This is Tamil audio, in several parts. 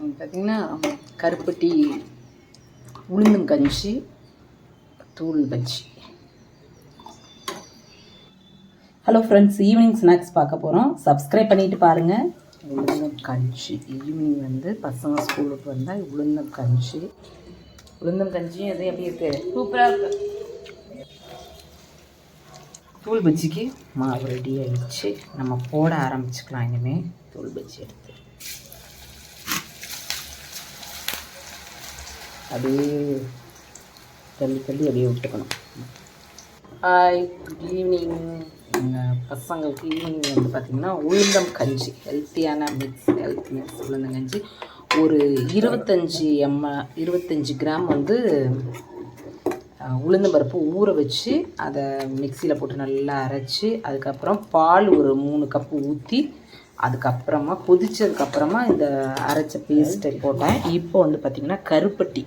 பார்த்திங்கன்னா கருப்பட்டி உளுந்தும் கஞ்சி தூள் bajji. Hello friends evening snacks பார்க்க போகிறோம் சப்ஸ்கிரைப் பண்ணிட்டு பாருங்கள் உளுந்தம் கஞ்சி. ஈவினிங் வந்து பசங்க ஸ்கூலுக்கு வந்தால் உளுந்தம் கஞ்சி. உளுந்தம் கஞ்சியும் எது எப்படி இருக்குது சூப்பராக இருக்கு. தூள் பஜ்ஜிக்கு மாவு ரெடி ஆயிடுச்சு. நம்ம போட ஆரம்பிச்சுக்கலாம் இனிமேல் தூள் பஜ்ஜி எடுத்து. அப்படியே தள்ளி தள்ளி அப்படியே விட்டுக்கணும். ஹாய் குட் ஈவினிங் எங்கள் பசங்களுக்கு ஈவினிங் வந்து பார்த்திங்கன்னா உளுந்தம் கஞ்சி ஹெல்த்தியான மிக்ஸ் ஹெல்த் மிக்ஸ் உளுந்தம் கஞ்சி. ஒரு இருபத்தஞ்சி எம்ம இருபத்தஞ்சி கிராம் வந்து உளுந்த பருப்பு ஊற வச்சு அதை மிக்சியில் போட்டு நல்லா அரைச்சி அதுக்கப்புறம் பால் ஒரு மூணு கப்பு ஊற்றி அதுக்கப்புறமா கொதிச்சதுக்கப்புறமா இந்த அரைச்ச பேஸ்ட்டை போட்டேன். இப்போ வந்து பார்த்திங்கன்னா கருப்பட்டி.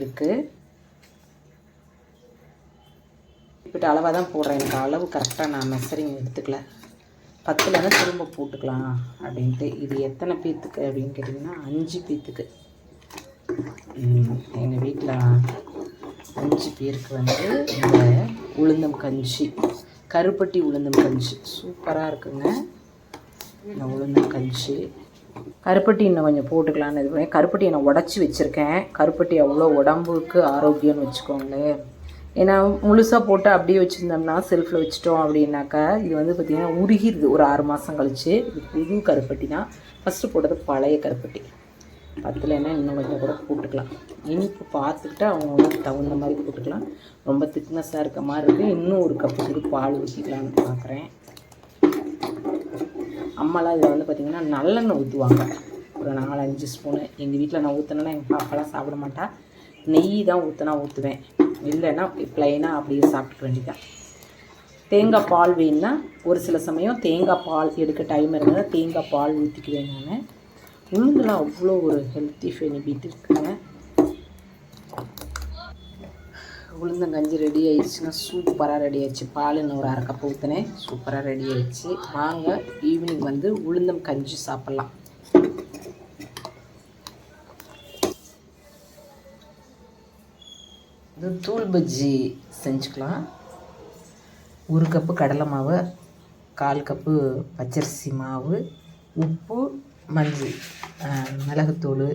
இருக்குது இப்படி அளவாக தான் போடுறேன். எனக்கு அளவு கரெக்டாக நான் மெசரிங் எடுத்துக்கல. பத்துலன்னா திரும்ப போட்டுக்கலாம் அப்படின்ட்டு. இது எத்தனை பீத்துக்கு அப்படின்னு கேட்டிங்கன்னா அஞ்சு பீத்துக்கு. எங்கள் வீட்டில் அஞ்சு பேருக்கு வந்து இந்த உளுந்தம் கஞ்சி கருப்பட்டி உளுந்தம் கஞ்சி. சூப்பராக இருக்குங்க. இந்த உளுந்தம் கஞ்சி. கருப்பட்டி இன்னும் கொஞ்சம் போட்டுக்கலான்னு இது பண்ணி கருப்பட்டியை நான் உடச்சி வச்சுருக்கேன். கருப்பட்டி அவ்வளோ உடம்புக்கு ஆரோக்கியம்னு வச்சுக்கோங்களேன். ஏன்னா முழுசாக போட்டு அப்படியே வச்சுருந்தோம்னா செல்ஃபில் வச்சுட்டோம் அப்படின்னாக்கா இது வந்து பார்த்திங்கன்னா உருகிடுது ஒரு ஆறு மாதம் கழித்து இது புது கருப்பட்டி தான். ஃபஸ்ட்டு போட்டது பழைய கருப்பட்டி. பத்துலன்னா இன்னும் கொஞ்சம் கூட போட்டுக்கலாம். இனிப்பு பார்த்துக்கிட்டு அவங்களுக்கு தகுந்த மாதிரி போட்டுக்கலாம். ரொம்ப திக்னஸாக இருக்க மாதிரி இருக்குது இன்னும் ஒரு கப்பு பால் ஊற்றிக்கலான்னு பார்க்குறேன். அம்மாலாம் இதில் வந்து பார்த்திங்கன்னா நல்லெண்ணெய் ஊற்றுவாங்க. ஒரு நாலஞ்சு ஸ்பூனு எங்கள் வீட்டில் நான் ஊற்றினேன்னா எங்கள் பாப்பாலாம் சாப்பிட மாட்டேன் நெய் தான் ஊற்றினா ஊற்றுவேன் இல்லைன்னா ப்ளைனாக அப்படியே சாப்பிட்டுக்க வேண்டியதான் தேங்காய் பால் வேணும்னா ஒரு சில சமயம் தேங்காய் பால் எடுக்க டைம் இருந்தால் தேங்காய் பால் ஊற்றிக்குவேன் நான். உளுந்துலாம் அவ்வளோ ஒரு ஹெல்த்தி பெனிஃபிட் இருக்குங்க உளுந்தங்கஞ்சி ரெடி ஆயிடுச்சுன்னா சூப்பராக ரெடி ஆயிடுச்சு. பால் இன்னும் ஒரு அரை கப் ஊற்றினேன் சூப்பராக ரெடி ஆயிடுச்சு. வாங்க ஈவினிங் வந்து உளுந்தம் கஞ்சி சாப்பிட்லாம். இது தூள் பஜ்ஜி செஞ்சுக்கலாம். ஒரு கப்பு கடலை மாவு கால் கப்பு பச்சரிசி மாவு உப்பு மஞ்சள் மிளகுத்தூள்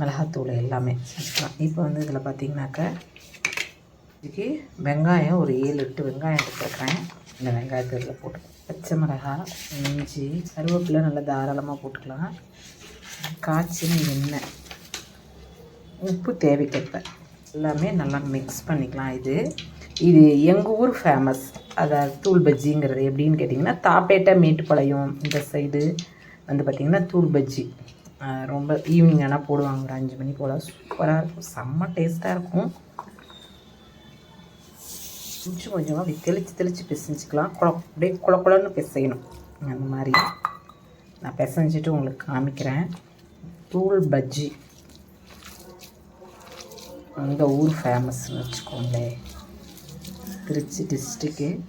மிளகாத்தூள் எல்லாமே செஞ்சுக்கலாம் இப்போ வந்து இதில் பார்த்தீங்கன்னாக்கா இதுக்கு வெங்காயம் ஒரு ஏழு எட்டு வெங்காயம் எடுத்துருக்கிறேன். இந்த வெங்காயத்தை இதில் போட்டு பச்சை மிளகாய் இஞ்சி கருவேப்பிலை நல்லா தாராளமாக போட்டுக்கலாம். காய்ச்சின எண்ணெய் உப்பு தேவைக்கேற்ப. எல்லாமே நல்லா மிக்ஸ் பண்ணிக்கலாம். இது இது எங்கள் ஊர் ஃபேமஸ் அதாவது தூள் பஜ்ஜிங்கிறது எப்படின்னு கேட்டிங்கன்னா தாப்பேட்டை மேட்டுப்பாளையம் இந்த சைடு வந்து பார்த்திங்கன்னா தூள் பஜ்ஜி. ரொம்ப ஈவினிங் ஆனால் போடுவாங்க. ஒரு அஞ்சு மணி போல். சூப்பராக இருக்கும். செம்ம டேஸ்ட்டாக இருக்கும். கொஞ்சம் கொஞ்சமாக அப்படி தெளித்து தெளித்து பிசைஞ்சிக்கலாம். குழ அப்படியே குழ குழன்னு பிசையணும். அந்த மாதிரி. நான் பிசைஞ்சிட்டு உங்களுக்கு காமிக்கிறேன். தூள் பஜ்ஜி. அந்த ஊர் ஃபேமஸ்னு வச்சுக்கோங்களேன் திருச்சி டிஸ்ட்ரிக்கு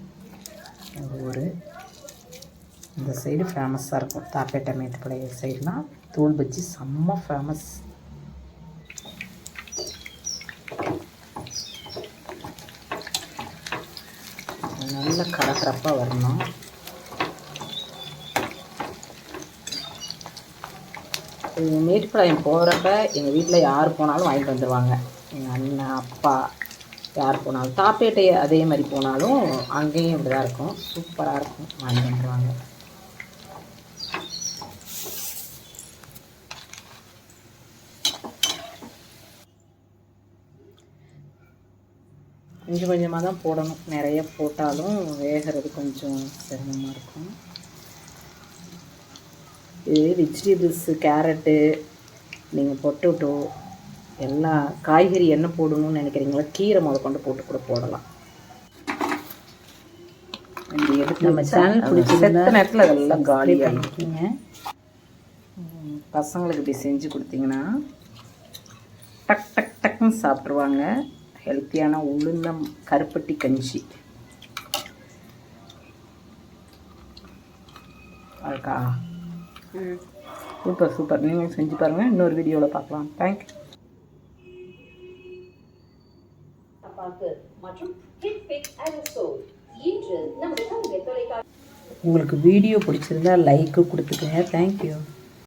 எங்கள் ஊர். இந்த சைடு ஃபேமஸாக இருக்கும். தாப்பேட்டை மேட்டுப்பாளைய சைடுலாம் தூள் பஜ்ஜி செம்ம ஃபேமஸ் நல்ல கரகரப்பாக வரணும். மேட்டுப்பாளையம் போகிறப்ப எங்கள் வீட்டில் யார் போனாலும் வாங்கிட்டு வந்துடுவாங்க எங்கள் அண்ணன் அப்பா யார் போனாலும் தாப்பேட்டை அதே மாதிரி போனாலும் அங்கேயும் இப்படி தான் இருக்கும். சூப்பராக இருக்கும். வாங்கிட்டு வந்துடுவாங்க கொஞ்சம் கொஞ்சமாக தான் போடணும். நிறைய போட்டாலும் வேகிறது கொஞ்சம் சிரமமாக இருக்கும். இது வெஜிடபிள்ஸு கேரட்டு நீங்கள் பொட்டோட்டோ எல்லா காய்கறி என்ன போடணும்னு நினைக்கிறீங்களோ கீரை முத கொண்டு போட்டு கூட போடலாம். நம்ம சேனல் பிடிச்சிருந்த நேரத்தில் அதெல்லாம் காலி பண்ணிக்கிங்க. பசங்களுக்கு இப்படி செஞ்சு கொடுத்தீங்கன்னா டக் டக் டக்குன்னு சாப்பிட்ருவாங்க ஹெல்த்தியான உளுந்தம் கருப்பட்டி கஞ்சி. அதுக்கா சூப்பர் சூப்பர். நீங்களும் செஞ்சு பாருங்கள் இன்னொரு வீடியோவில் பார்க்கலாம். தேங்க்யூ உங்களுக்கு வீடியோ பிடிச்சிருந்தா லைக்கு கொடுத்துக்கோங்க. தேங்க்யூ